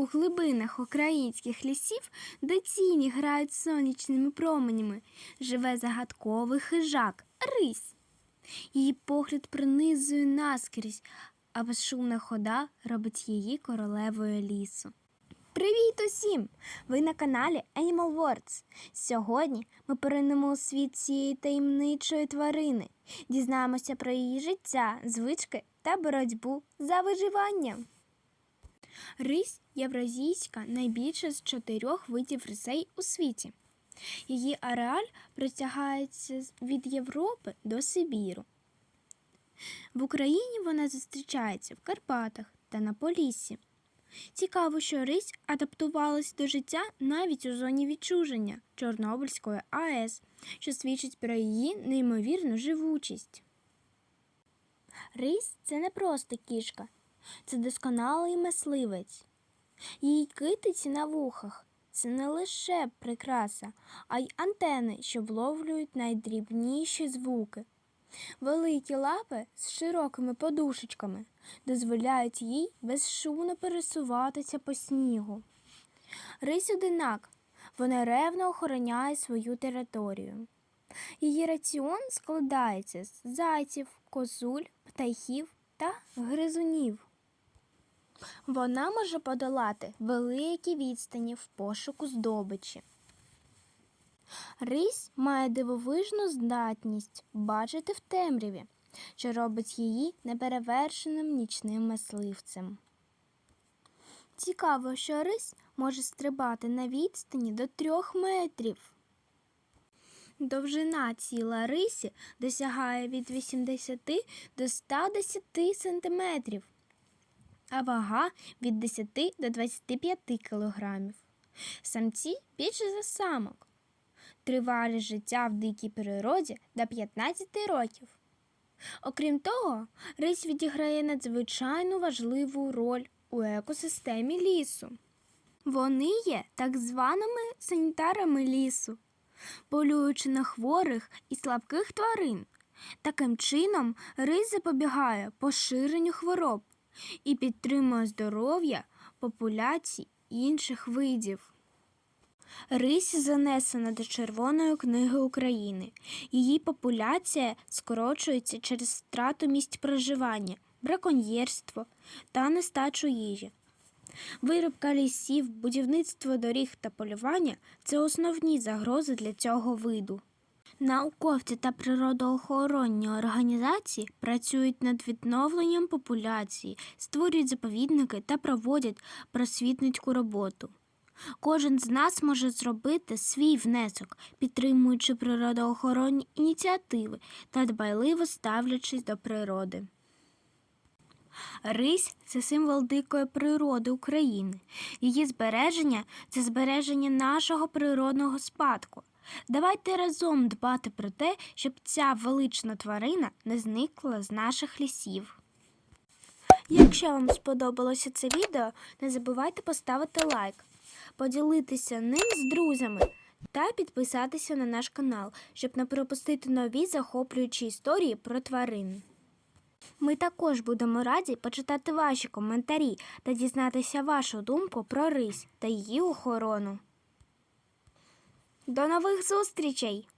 У глибинах українських лісів, де тіні грають сонячними променями, живе загадковий хижак рись. Її погляд пронизує наскрізь, а безшумна хода робить її королевою лісу. Привіт усім! Ви на каналі Animal Words. Сьогодні ми поринемо у світ цієї таємничої тварини, дізнаємося про її життя, звички та боротьбу за виживання. Рись євразійська найбільша з чотирьох видів рисей у світі. Її ареаль протягається від Європи до Сибіру. В Україні вона зустрічається в Карпатах та на Поліссі. Цікаво, що рись адаптувалась до життя навіть у зоні відчуження Чорнобильської АЕС, що свідчить про її неймовірну живучість. Рись це не просто кішка, це досконалий мисливець. Її китиці на вухах це не лише прикраса, а й антени, що вловлюють найдрібніші звуки. Великі лапи з широкими подушечками дозволяють їй безшумно пересуватися по снігу. Рись одинак, вона ревно охороняє свою територію. Її раціон складається з зайців, козуль, птахів та гризунів. Вона може подолати великі відстані в пошуку здобичі. Рись має дивовижну здатність бачити в темряві, що робить її неперевершеним нічним мисливцем. Цікаво, що рись може стрибати на відстані до трьох метрів. Довжина тіла рисі досягає від 80 до 110 сантиметрів, а вага від 10 до 25 кілограмів. Самці більше за самок. Тривалість життя в дикій природі до 15 років. Окрім того, рись відіграє надзвичайно важливу роль у екосистемі лісу. Вони є так званими санітарами лісу, полюючи на хворих і слабких тварин. Таким чином, рись запобігає поширенню хвороб і підтримує здоров'я популяцій інших видів. Рись занесена до Червоної книги України. Її популяція скорочується через втрату місць проживання, браконьєрство та нестачу їжі. Вирубка лісів, будівництво доріг та полювання це основні загрози для цього виду. Науковці та природоохоронні організації працюють над відновленням популяції, створюють заповідники та проводять просвітницьку роботу. Кожен з нас може зробити свій внесок, підтримуючи природоохоронні ініціативи та дбайливо ставлячись до природи. Рись це символ дикої природи України. Її збереження це збереження нашого природного спадку. Давайте разом дбати про те, щоб ця велична тварина не зникла з наших лісів. Якщо вам сподобалося це відео, не забувайте поставити лайк, поділитися ним з друзями та підписатися на наш канал, щоб не пропустити нові захоплюючі історії про тварин. Ми також будемо раді почитати ваші коментарі та дізнатися вашу думку про рись та її охорону. До нових зустрічей!